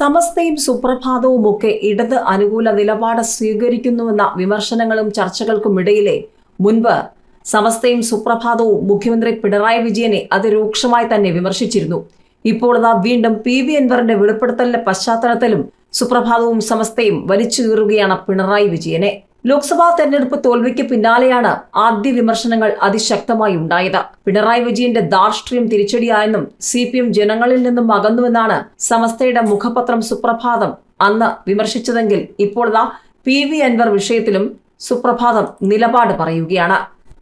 സമസ്തയും സുപ്രഭാതവും ഒക്കെ ഇടത് അനുകൂല നിലപാട് സ്വീകരിക്കുന്നുവെന്ന വിമർശനങ്ങളും ചർച്ചകൾക്കുമിടയിലെ മുൻപ് സമസ്തയും സുപ്രഭാതവും മുഖ്യമന്ത്രി പിണറായി വിജയനെ അതിരൂക്ഷമായി തന്നെ വിമർശിച്ചിരുന്നു. ഇപ്പോൾ ഇതാ വീണ്ടും പി വി അൻവറിന്റെ വെളിപ്പെടുത്തലിന്റെ പശ്ചാത്തലത്തിലും സുപ്രഭാതവും സമസ്തയും വലിച്ചു കീറുകയാണ് പിണറായി വിജയനെ. ലോക്സഭാ തെരഞ്ഞെടുപ്പ് തോൽവിക്ക് പിന്നാലെയാണ് ആദ്യ വിമർശനങ്ങൾ അതിശക്തമായി ഉണ്ടായത്. പിണറായി വിജയന്റെ ധാർഷ്ട്രീയം തിരിച്ചടിയായെന്നും സി പി എം ജനങ്ങളിൽ നിന്നും അകന്നുവെന്നാണ് സമസ്തയുടെ മുഖപത്രം സുപ്രഭാതം. അന്ന് വിമർശിച്ചതെങ്കിൽ ഇപ്പോൾ പി വി അൻവർ വിഷയത്തിലും സുപ്രഭാതം നിലപാട് പറയുകയാണ്.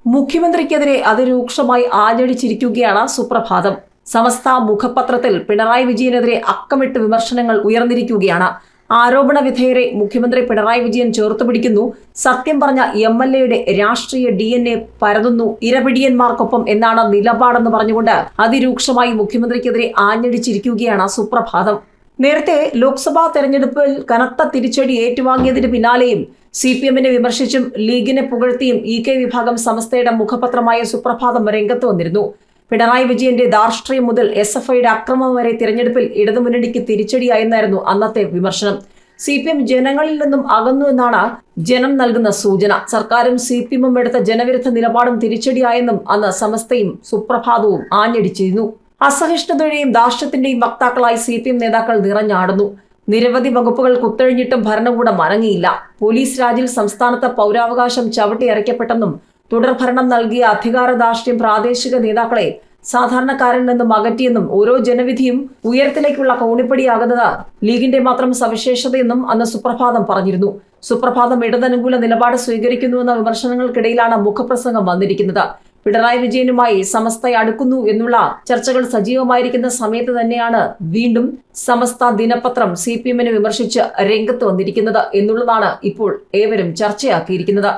മുഖ്യമന്ത്രിക്കെതിരെ അതിരൂക്ഷമായി ആഞ്ഞടിച്ചിരിക്കുകയാണ് സുപ്രഭാതം. സമസ്ത മുഖപത്രത്തിൽ പിണറായി വിജയനെതിരെ അക്കമിട്ട് വിമർശനങ്ങൾ ഉയർന്നിരിക്കുകയാണ്. ആരോപണ വിധേയരെ മുഖ്യമന്ത്രി പിണറായി വിജയൻ ചേർത്ത് പിടിക്കുന്നു. സത്യം പറഞ്ഞ എം എൽ എയുടെ രാഷ്ട്രീയ ഡി എൻ എ പരതുന്നു ഇരപിടിയന്മാർക്കൊപ്പം എന്നാണ് നിലപാടെന്ന് പറഞ്ഞുകൊണ്ട് അതിരൂക്ഷമായി മുഖ്യമന്ത്രിക്കെതിരെ ആഞ്ഞടിച്ചിരിക്കുകയാണ് സുപ്രഭാതം. നേരത്തെ ലോക്സഭാ തെരഞ്ഞെടുപ്പിൽ കനത്ത തിരിച്ചടി ഏറ്റുവാങ്ങിയതിന് പിന്നാലെയും സി പി എമ്മിനെ വിമർശിച്ചും ലീഗിനെ പുകഴ്ത്തിയും ഇ കെ വിഭാഗം സംസ്ഥയുടെ മുഖപത്രമായ സുപ്രഭാതം രംഗത്ത് വന്നിരുന്നു. പിണറായി വിജയന്റെ ധാർഷ്ട്രീയം മുതൽ എസ് എഫ് ഐയുടെ അക്രമം വരെ തിരഞ്ഞെടുപ്പിൽ ഇടതുമുന്നണിക്ക് തിരിച്ചടിയായെന്നായിരുന്നു അന്നത്തെ വിമർശനം. സി പി എം ജനങ്ങളിൽ നിന്നും അകന്നു എന്നാണ് ജനം നൽകുന്ന സൂചന. സർക്കാരും സി പി എമ്മും എടുത്ത ജനവിരുദ്ധ നിലപാടും തിരിച്ചടിയായെന്നും അന്ന് സമസ്തയും സുപ്രഭാതവും ആഞ്ഞടിച്ചിരുന്നു. അസഹിഷ്ണുതയുടെയും ധാർഷ്ട്യത്തിന്റെയും വക്താക്കളായി സി പി എം നേതാക്കൾ നിറഞ്ഞാടുന്നു. നിരവധി വകുപ്പുകൾ കുത്തഴിഞ്ഞിട്ടും ഭരണകൂടം അനങ്ങിയില്ല. പോലീസ് രാജിൽ സംസ്ഥാനത്ത് പൗരാവകാശം ചവിട്ടിയരയ്ക്കപ്പെട്ടെന്നും തുടർഭരണം നൽകിയ അധികാരധാർഷ്ട്യം പ്രാദേശിക നേതാക്കളെ സാധാരണക്കാരിൽ നിന്നും അകറ്റിയെന്നും ഓരോ ജനവിധിയും ഉയരത്തിലേക്കുള്ള കോണിപ്പടിയാകുന്നത് ലീഗിന്റെ മാത്രം സവിശേഷതയെന്നും അന്ന് സുപ്രഭാതം പറഞ്ഞിരുന്നു. സുപ്രഭാതം ഇടതനുകൂല നിലപാട് സ്വീകരിക്കുന്നുവെന്ന വിമർശനങ്ങൾക്കിടയിലാണ് മുഖപ്രസംഗം വന്നിരിക്കുന്നത്. പിണറായി വിജയനുമായി സമസ്ത അടുക്കുന്നു എന്നുള്ള ചർച്ചകൾ സജീവമായിരിക്കുന്ന സമയത്ത് തന്നെയാണ് വീണ്ടും സമസ്ത ദിനപത്രം സി പി എമ്മിനെ വിമർശിച്ച് രംഗത്ത് വന്നിരിക്കുന്നത് എന്നുള്ളതാണ് ഇപ്പോൾ ഏവരും ചർച്ചയാക്കിയിരിക്കുന്നത്.